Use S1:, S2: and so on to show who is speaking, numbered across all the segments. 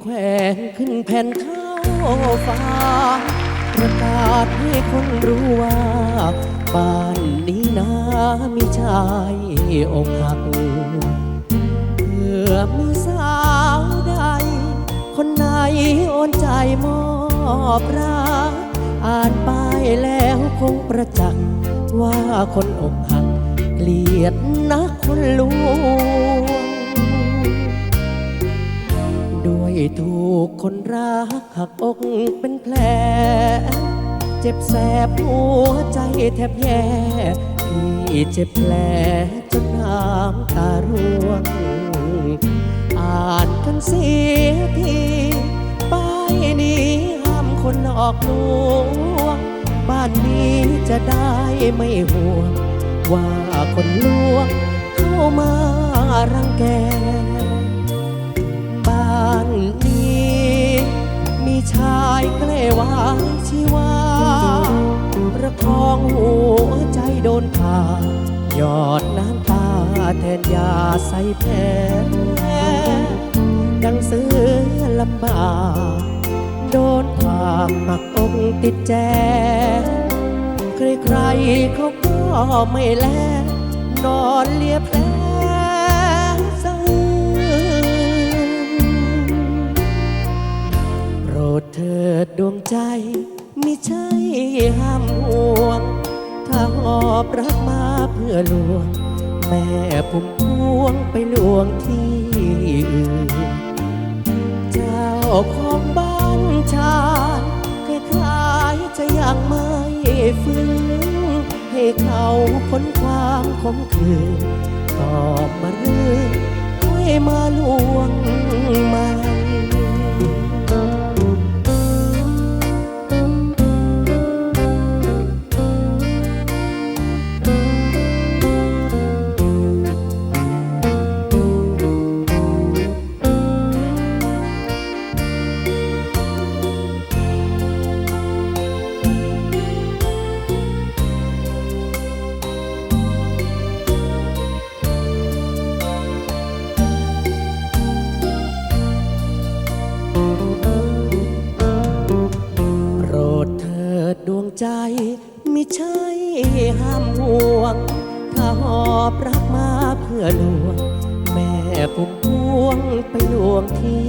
S1: แขวนขึ้นแผ่นเท้าฟ้า ประกาศให้คนรู้ว่าบ้านนี้นะมีชายอกหักเพื่อมีสาวใด คนไหนโอนใจมอบรักอ่านป้ายแล้วคงประจักษ์ว่าคนอกหักเกลียดนักคนลวง ถูกคนรักหักอกเป็นแผล เจ็บแสบหัวใจแทบแย่ที่เจ็บแผลจนน้ำตาร่วง อ่านกันเสียทีป้ายนี้ห้ามคนออกลวงบ้านนี้จะได้ไม่ห่วง ว่าคนลวงเข้ามารังแก ชายเกล้วางชีวา ประคองหัวใจโดนผ่าหยอดน้ำตาแทนยาใส่แผลดังเสือลำบากโดนความหมักอกติดแจใครๆเขาก็ไม่แลนอนเลียแผล ใจมิใช่ห้ามห่วง ถ้าหอบรักมาเพื่อลวง แม่พุ่มพวงไปลวงที่อื่นเจ้าของบ้านชายคล้ายๆจะยังไม่ฟื้นให้เขาพ้นความขมขืนตอบมาเรื่องค่อยมาลวงมัน ใจมิใช่ห้ามห่วง ถ้าหอบรักมาเพื่อลวง แม่พุ่มพวงไปลวงที่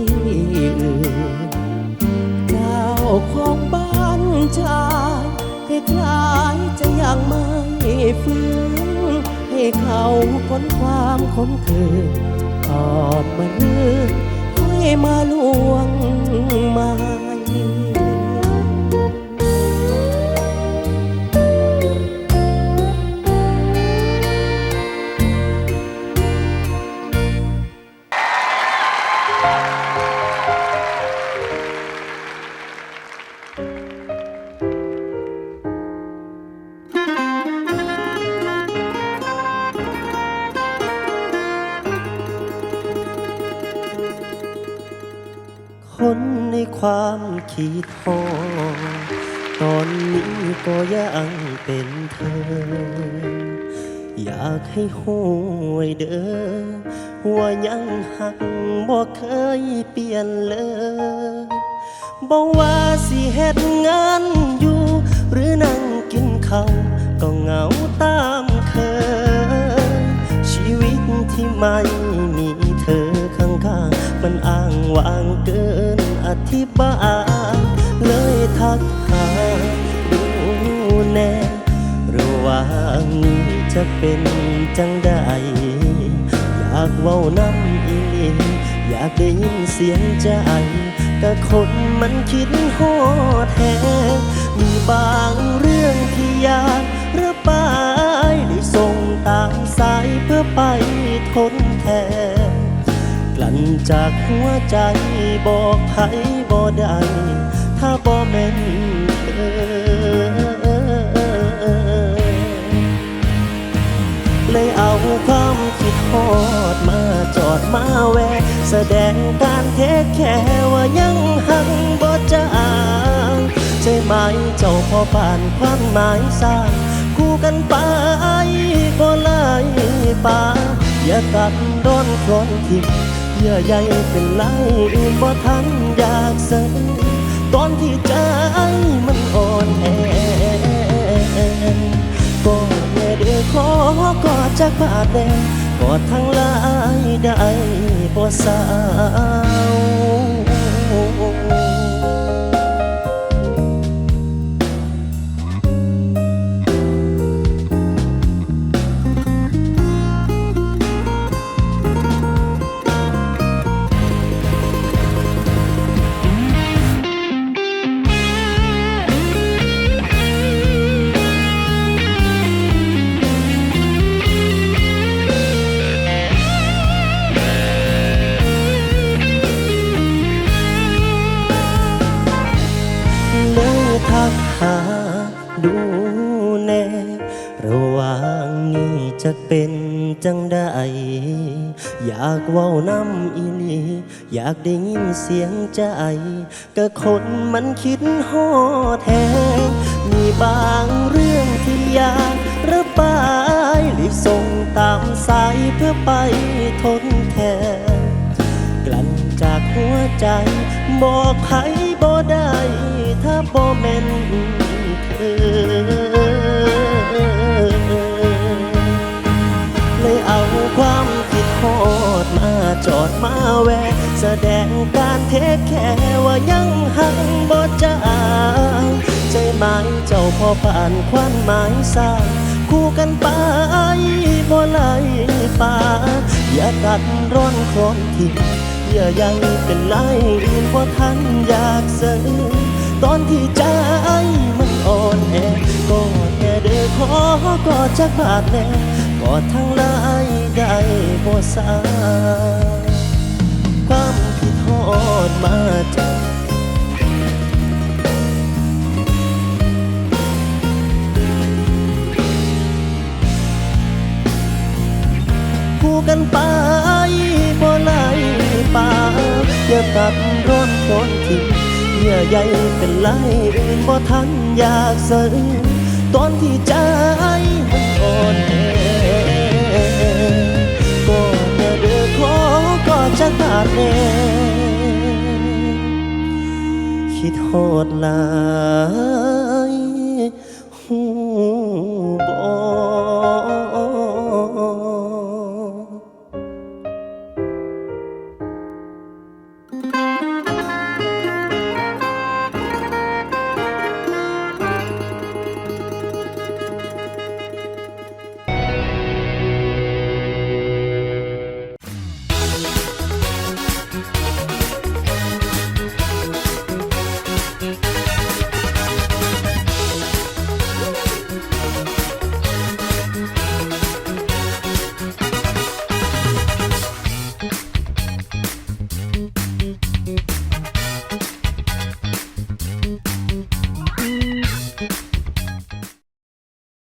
S1: อื่นเจ้าของบ้านชายคล้ายจะยังไม่ฟื้นให้เขาพ้นความขมขื่นตอบมาเรื่องค่อยมาลวงมา
S2: ความคิดทอตอนนี้ก็ยังเป็นเธอ อยากให้หูไว้เด้อว่ายังหักบ่เคยเปลี่ยนเลยบอกว่าสิเฮ็ดงานอยู่ หรือนั่งกินข้าวก็เหงาตามเคย ชีวิตที่ไม่ อธิบายเลยทักหาดูแน่ระว่างจะเป็นจังใดอยากเว้าน้ำอีอยากได้ยินเสียงใจก็คนมันคิดโหดแท้มีบางเรื่องที่อยากระบายได้ส่งตามสายเพื่อไปทน จากหัวใจบอกใครบ่ได้ถ้าบ่แม่นเธอเลยเอาความคิดฮอดมาจอดมาแวะ แสดงการเทคแค่ว่ายังหังบ่จางใช่ไหมเจ้าพ่อป่านความหมายสร้างคู่กันไปก็เลยป่าอย่าตัดร้อนคลอนทิม ยื่อใยเป็นลายอื่นบ่ทันอยากเสยตอนที่ใจมันอ่อนแอก็แม่เดือขอกอดจากบาดแดงกอดทั้งหลายได้บ่สาว นี้จะเป็นจังใดอยากเว้าน้ำอีหลีอยากได้ยินเสียงใจ ก็คนมันคิดฮอแทงมีบางเรื่องที่อยากระบายรีบส่งตามสายเพื่อไปทนแทนกลั่นจากหัวใจ บอกใครบ่ได้ ถ้าบ่แม่นเธอ ความคิดโคตรมาจอดมาแวะ แสดงการเทคแค่ว่ายังหังบ่จางใจหมายเจ้าพอผ่านควันหมายสาคู่กันไปบ่ไหลป่าอย่าตัดร้อนคลอนทิ้งเยื่อใยเป็นลายอื่นเพราะท่านอยากเสยตอนที่ใจมันอ่อนแอก็แค่เด้อขอกอดจากบาดแน่ อทั้งหลายได้บ่สาความคิดฮอดมาจากคู่กันไปบ่ไหลป่าอย่าตัดร้อนคนทิ้งเยื่อใยเป็นลายอื่นบ่ทันอยากเสยตอนที่ใจมันอ่อนแอ จากบาดแน่คิดโหดหลาย